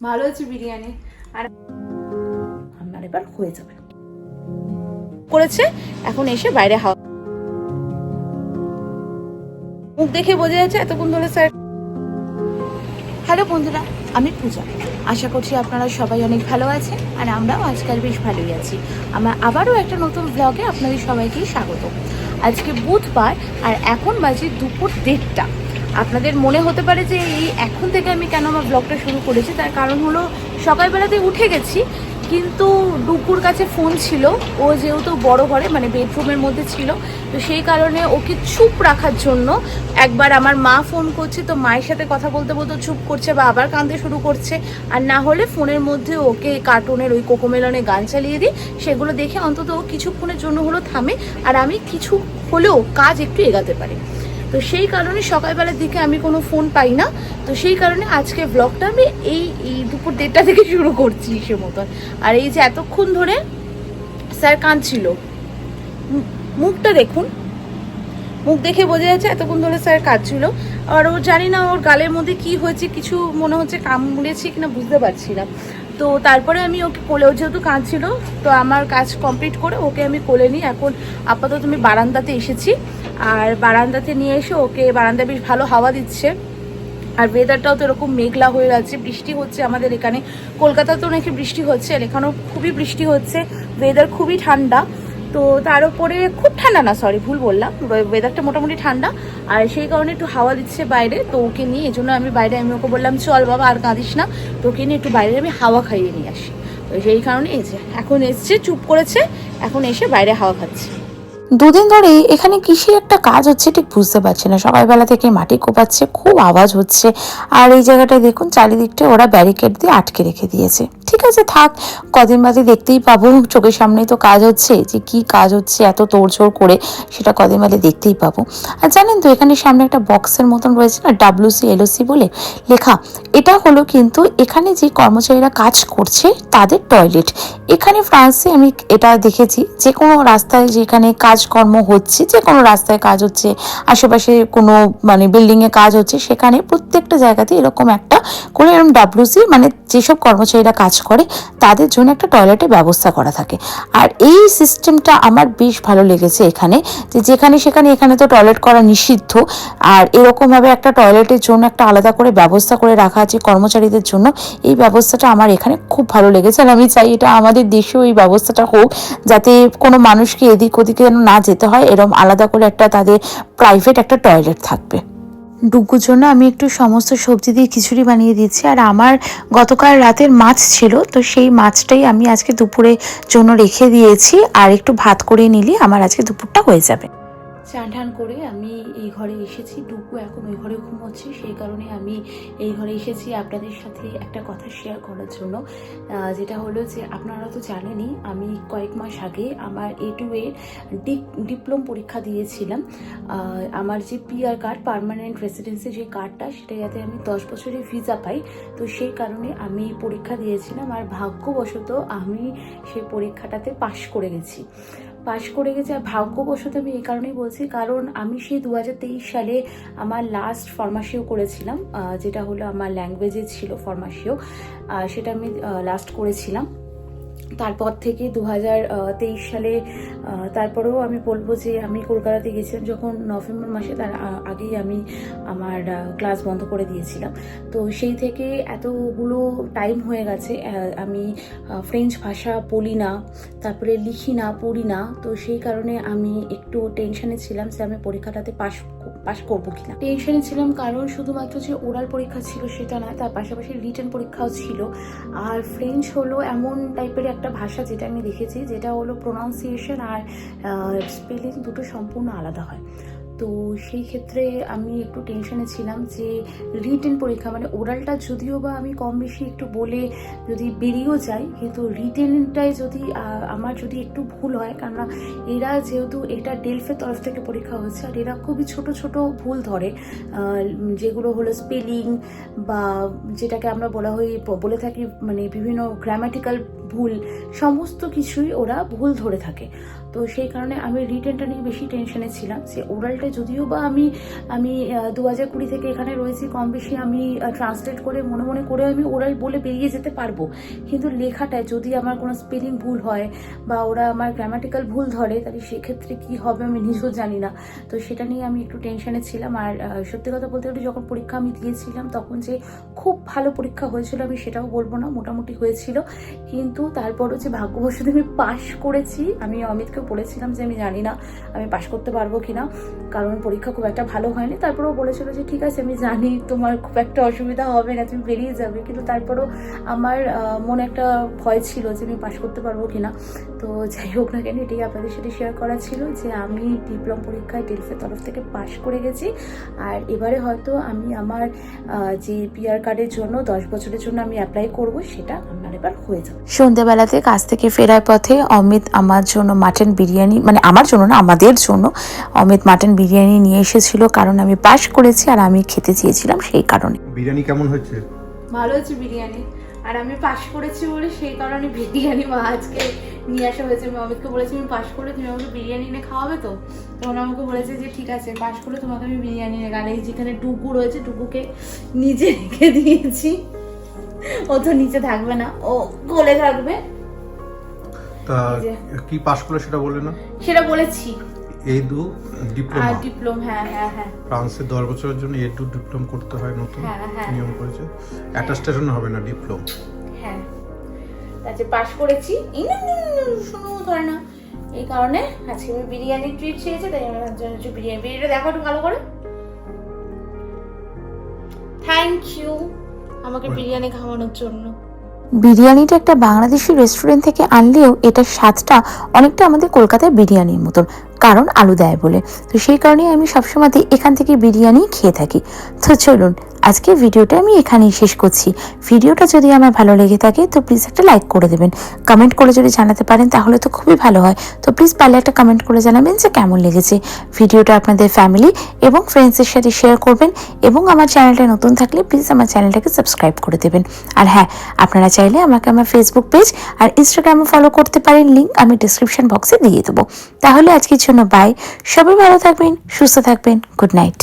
ভালো হচ্ছে বিরিয়ানি। আর আমার এবার হয়ে যাবে। করেছে, এখন এসে বাইরে হাওয়া মুখ দেখে বোঝা যাচ্ছে এতক্ষণ ধরে স্যার। হ্যালো বন্ধুরা, আমি পূজা। আশা করছি আপনারা সবাই অনেক ভালো আছেন আর আমরাও আজকাল বেশ ভালোই আছি। আমার আবারও একটা নতুন ব্লগে আপনাদের সবাইকেই স্বাগত। আজকে বুধবার আর এখন বাজে দুপুর দেড়টা। আপনাদের মনে হতে পারে যে এই এখন থেকে আমি কেন আমার ব্লগটা শুরু করেছি? তার কারণ হলো সকালবেলাতে উঠে গেছি, কিন্তু ডুকুর কাছে ফোন ছিল। ও যেহেতু বড় ঘরে মানে বেডরুমের মধ্যে ছিল, তো সেই কারণে ওকে চুপ রাখার জন্য একবার আমার মা ফোন করছে, তো মায়ের সাথে কথা বলতে বলতে চুপ করছে বা আবার কাঁদতে শুরু করছে। আর না হলে ফোনের মধ্যে ওকে কার্টুনের ওই কোকোমেলনে গান চালিয়ে দিই। সেগুলো দেখে অন্তত ও কিছুক্ষণের জন্য হলো থামে। আর আমি কিছু হলেও কাজ একটু এগাতে পারি। তো সেই কারণে সকালবেলার দিকে আমি কোনো ফোন পাই না। তো সেই কারণে আজকে ব্লগটা আমি এই এই দুপুর দেড়টা থেকে শুরু করছি সে মতন। আর এই যে এতক্ষণ ধরে স্যার কাঁদছিল। মুখটা দেখুন। মুখ দেখে বোঝা যাচ্ছে এতক্ষণ ধরে স্যার কাঁদছিল। আর ও জানি না ওর গালের মধ্যে কি হয়েছে, কিছু মনে হচ্ছে কামড়েছে কিনা বুঝতে পারছি না। তো তারপরে আমি ওকে কোলেও যেহেতু কাঁদছিল, তো আমার কাজ কমপ্লিট করে ওকে আমি কোলে নিই এখন আপাতত আমি বারান্দাতে এসেছি। আর বারান্দাতে নিয়ে এসে ওকে বারান্দা বেশ ভালো হাওয়া দিচ্ছে। আর ওয়েদারটাও তো এরকম মেঘলা হয়ে আছে, বৃষ্টি হচ্ছে আমাদের এখানে। কলকাতাতেও নাকি বৃষ্টি হচ্ছে, আর এখানেও খুবই বৃষ্টি হচ্ছে। ওয়েদার খুবই ঠান্ডা। তো তার উপরে খুব ঠান্ডা না সরি ভুল বললাম। ওয়েদারটা মোটামুটি ঠান্ডা। আর সেই কারণে একটু হাওয়া দিচ্ছে বাইরে। তো ওকে নিয়ে, এই জন্য আমি বাইরে, আমি ওকে বললাম, চল বাবা, আর কাঁদিস না। তোকে নিয়ে একটু বাইরে আমি হাওয়া খাইয়ে নিয়ে আসি। তো সেই কারণে যে, এখন এসছে, চুপ করেছে, এখন এসে বাইরে হাওয়া খাচ্ছে। দুদিন ধরে এখানে কৃষির একটা কাজ হচ্ছে, ঠিক বুঝতে পারছি না। সকালবেলা থেকে মাটি কোপাচ্ছে, খুব আওয়াজ হচ্ছে। আর এই জায়গাটায় দেখুন চারিদিকটা ওরা ব্যারিকেড দিয়ে আটকে রেখে দিয়েছে। ঠিক আছে, থাক। কদিন বাদে দেখতেই পাবো। চোখের সামনেই তো কাজ হচ্ছে। যে কি কাজ হচ্ছে, এত তোড়জোড় করে সেটা কদিন বাদে দেখতেই পাবো। আর জানেন তো, এখানে সামনে একটা বক্সের মতন রয়েছে না ডাব্লিউসি এলওসি বলে লেখা। এটা হলো কিন্তু এখানে যে কর্মচারীরা কাজ করছে, তাদের টয়লেট। এখানে ফ্রান্সে আমি এটা দেখেছি, যে কোনো রাস্তায় যেখানে কাজকর্ম হচ্ছে, যে কোনো রাস্তায় কাজ হচ্ছে, আশেপাশে কোনো মানে বিল্ডিংয়ে কাজ হচ্ছে, সেখানে প্রত্যেকটা জায়গাতে এরকম একটা করে এরকম ডাব্লিউসি মানে যেসব কর্মচারীরা কাজ করে, তাদের জন্য একটা টয়লেটের ব্যবস্থা করা থাকে। আর এই সিস্টেমটা আমার বেশ ভালো লেগেছে এখানে, যে যেখানে সেখানে এখানে তো টয়লেট করা নিষিদ্ধ। আর এরকমভাবে একটা টয়লেটের জন্য একটা আলাদা করে ব্যবস্থা করে রাখা আছে কর্মচারীদের জন্য, এই ব্যবস্থাটা আমার এখানে খুব ভালো লেগেছে। আর আমি চাই এটা আমাদের দেশেও এই ব্যবস্থাটা হোক, যাতে কোনো মানুষকে এদিক ওদিকে যেন না যেতে হয় এরকম আলাদা করে একটা তাদের প্রাইভেট একটা টয়লেট থাকবে। ডুগুর জন্য আমি একটু সমস্ত সবজি দিয়ে খিচুড়ি বানিয়ে দিয়েছি। আর আমার গতকাল রাতের মাছ ছিল, তো সেই মাছটাই আমি আজকে দুপুরের জন্য রেখে দিয়েছি। আর একটু ভাত করে নিলে আমার আজকে দুপুরটা হয়ে যাবে। চান ঠান করে আমি এই ঘরে এসেছি। টুকু এখন ওই ঘরে ঘুমোচ্ছে, সেই কারণে আমি এই ঘরে এসেছি আপনাদের সাথে একটা কথা শেয়ার করার জন্য। যেটা হলো যে আপনারা তো জানেনই, আমি কয়েক মাস আগে আমার এ টু এর ডিপ্লোম পরীক্ষা দিয়েছিলাম। আমার যে পিআর কার্ড পার্মানেন্ট রেসিডেন্সি যে কার্ডটা সেটা যাতে আমি দশ বছরের ভিসা পাই। তো সেই কারণে আমি পরীক্ষা দিয়েছিলাম। আর ভাগ্যবশত আমি সেই পরীক্ষাটাতে পাশ করে গেছি। পাশ করে গেছে আর ভাগ্যবশত আমি এই কারণেই বলছি, কারণ আমি সেই দু হাজার তেইশ সালে আমার লাস্ট ফরমাসিও করেছিলাম যেটা হলো আমার ল্যাঙ্গুয়েজে ছিল ফরমাসিও সেটা আমি লাস্ট করেছিলাম। তারপর থেকে দু তেইশ সালে তারপরেও আমি বলব যে আমি কলকাতাতে গেছিলাম যখন নভেম্বর মাসে তার আগেই আমি আমার ক্লাস বন্ধ করে দিয়েছিলাম। তো সেই থেকে এতগুলো টাইম হয়ে গেছে আমি ফ্রেঞ্চ ভাষা বলি না, তারপরে লিখি না, পড়ি না। তো সেই কারণে আমি একটু টেনশানে ছিলাম যে আমি পরীক্ষাটাতে পাশ পাশ করব কিনা। টেনশনে ছিলাম কারণ শুধুমাত্র যে ওরাল পরীক্ষা ছিল সেটা না তার পাশাপাশি রিটার্ন পরীক্ষাও ছিল। আর ফ্রেঞ্চ হলো এমন টাইপের একটা ভাষা যেটা আমি দেখেছি, যেটা হলো প্রোনাউন্সিয়েশন আর স্পেলিং দুটো সম্পূর্ণ আলাদা হয়। তো সেই ক্ষেত্রে আমি একটু টেনশনে ছিলাম যে রিটেন পরীক্ষা মানে ওরালটা যদিও বা আমি কম বেশি একটু বলে যদি বেরিয়েও যাই, কিন্তু রিটেনটাই যদি আমার যদি একটু ভুল হয়, কেননা এরা যেহেতু এটা ডেলফের তরফ থেকে পরীক্ষা হচ্ছে আর এরা খুবই ছোট ছোট ভুল ধরে। যেগুলো হলো স্পেলিং বা যেটাকে আমরা বলা হয় বলে থাকি মানে বিভিন্ন গ্রামাটিক্যাল ভুল, সমস্ত কিছুই ওরা ভুল ধরে থাকে। তো সেই কারণে আমি রিটেনটা নিয়ে বেশি টেনশনে ছিলাম যে ওরালটা যদিও বা আমি আমি দু হাজার কুড়ি থেকে এখানে রয়েছি, কম বেশি আমি ট্রান্সলেট করে, মনে মনে করে আমি ওরাল বলে বেরিয়ে যেতে পারব। কিন্তু লেখাটায় যদি আমার কোনো স্পেলিং ভুল হয় বা ওরা আমার গ্রামাটিক্যাল ভুল ধরে, তাহলে সেক্ষেত্রে কি হবে আমি নিজেও জানি না। তো সেটা নিয়ে আমি একটু টেনশনে ছিলাম। আর সত্যি কথা বলতে গেলে যখন পরীক্ষা আমি দিয়েছিলাম, তখন যে খুব ভালো পরীক্ষা হয়েছিল, আমি সেটাও বলব না, মোটামুটি হয়েছিল। কিন্তু তারপরও যে ভাগ্যবশত আমি পাশ করেছি, আমি অমিতকে বলেছিলাম যে আমি জানি না আমি পাশ করতে পারব কি না কারণ পরীক্ষা খুব একটা ভালো হয়নি। তারপরেও বলেছিল যে, ঠিক আছে, আমি জানি তোমার খুব একটা অসুবিধা হবে না, তুমি বেরিয়ে যাবে। কিন্তু তারপরেও আমার মনে একটা ভয় ছিল যে, আমি পাশ করতে পারব কিনা। তো যাই হোক না কেন, এটাই আপনাদের সাথে শেয়ার করা ছিল যে, আমি ডিপ্লোম পরীক্ষায় টেলফের তরফ থেকে পাশ করে গেছি। আর এবারে হয়তো আমি আমার যে পিআর কার্ডের জন্য, দশ বছরের জন্য আমি অ্যাপ্লাই করব, সেটা আমার এবার হয়ে যাবে। সন্ধ্যেবেলাতে কাজ থেকে ফেরার পথে অমিত আমার জন্য মাটন বিরিয়ানি মানে আমার জন্য না আমাদের জন্য অমিত মাটন বিরিয়ানি নিয়ে এসেছিল। কারণ আমি পাস করেছি আর আমি খেতে চেয়েছিলাম সেই কারণে। বিরিয়ানি কেমন হয়েছে? ভালো হচ্ছে বিরিয়ানি। আর আমি পাস করেছি বলে সেই কারণে বিরিয়ানি মা আজকে নিয়ে আসা হয়েছে। আমি অমিতকে বলেছি আমি পাশ করে তুমি আমাকে বিরিয়ানি এনে খাওয়াবে তো? তখন আমাকে বলেছে যে ঠিক আছে পাশ করে তোমাকে আমি বিরিয়ানি এনে আর এই যেখানে ডুগু রয়েছে ডুগুকে নিজে রেখে দিয়েছি। ও তো নিচে থাকবে না ও গলে থাকবে। তা কি পাস করলে সেটা বলে না সেটা বলেছি। এই দু ডিপ্লোমা। ডিপ্লোম হ্যাঁ হ্যাঁ হ্যাঁ। ফ্রান্সে দশ বছরের জন্য এ টু ডিপ্লোম করতে হয় নতুন হ্যাঁ, হ্যাঁ। নিয়ম করেছে। অ্যাটাস্টেশন হবে না ডিপ্লোম। হ্যাঁ। আজকে পাশ করেছি। এই না, না, না, না, ধরে না এই কারণে আজকে আমি বিরিয়ানি ট্রিট চেয়েছি তাই আমি ভাবছিলাম বিরিয়ানি বিরিয়ানিটা দেখো একটু ভালো করে। থ্যাংক ইউ আমাকে বিরিয়ানি খাওয়ানোর জন্য। বিরিয়ানিটা একটা বাংলাদেশি রেস্টুরেন্ট থেকে আনলেও এটার স্বাদটা অনেকটা আমাদের কলকাতার বিরিয়ানির মতন কারণ আলু দেয় বলে। তো সেই কারণেই আমি সবসময়তে এখান থেকে বিরিয়ানি খেয়ে থাকি। তো চলুন আজকে ভিডিওটা আমি এখানেই শেষ করছি। ভিডিওটা যদি আমার ভালো লেগে থাকে, তো প্লিজ একটা লাইক করে দেবেন। কমেন্ট করে যদি জানাতে পারেন, তাহলে তো খুবই ভালো হয়। তো প্লিজ পারলে একটা কমেন্ট করে জানাবেন যে কেমন লেগেছে ভিডিওটা আপনাদের ফ্যামিলি এবং ফ্রেন্ডসের সাথে শেয়ার করবেন এবং আমার চ্যানেলটা নতুন থাকলে প্লিজ আমার চ্যানেলটাকে সাবস্ক্রাইব করে দেবেন। আর হ্যাঁ আপনারা চাইলে আমাকে আমার ফেসবুক পেজ আর ইনস্টাগ্রামে ফলো করতে পারেন। লিঙ্ক আমি ডিসক্রিপশন বক্সে দিয়ে দেবো। তাহলে আজকের জন্য বাই সবাই ভালো থাকবেন, সুস্থ থাকবেন। Good night